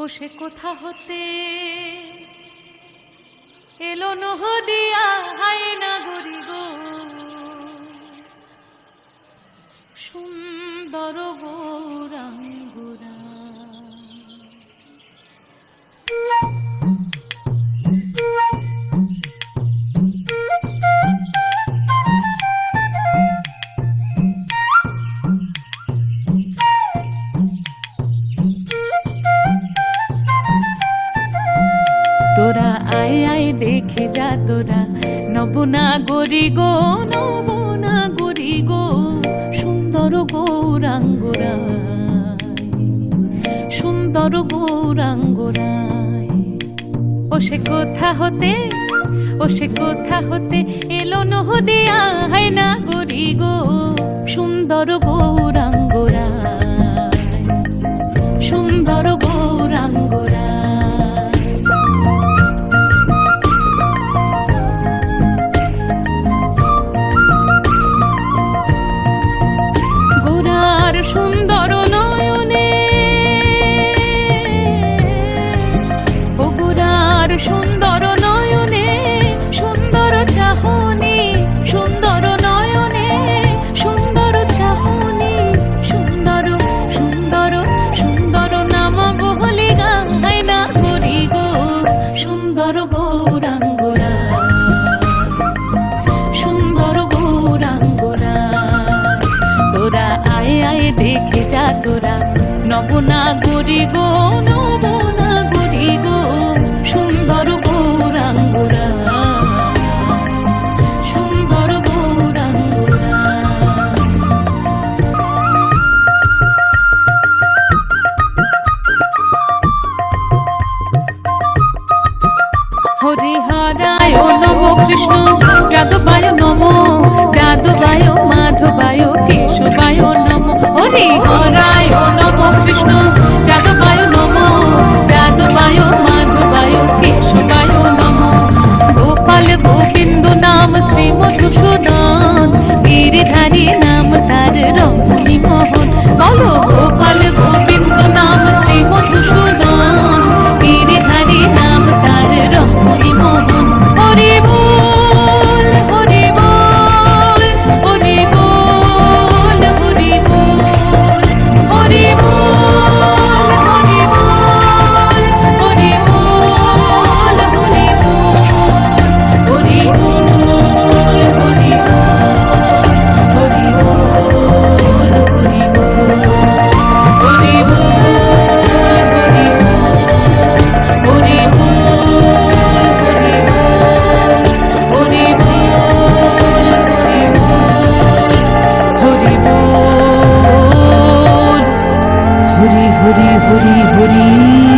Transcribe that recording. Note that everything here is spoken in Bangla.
ও সে কোথা হতে। এলো নহদিয়া হায় নাগরিক তোরা, আয় আয়, দেখে যা তোরা। নবনাগরী গো নবনাগরী গো, সুন্দর গৌরাঙ্গরা সুন্দর গৌরাঙ্গরা ও সে কোথা হতে ও সে কোথা হতে এলো নহদিয়া না গরি গো, সুন্দর গৌ সুন্দর নয়নে। ওগুরার সুন্দর নবনাগরা নবনাগরী গো নবনাগরী গো, সুন্দর গৌরাঙ্গরা। সুন্দর গৌরাঙ্গরা। হরিহরায় কৃষ্ণ যাদবায় নম যাদবায় মাধব đôi হরি হরি হরি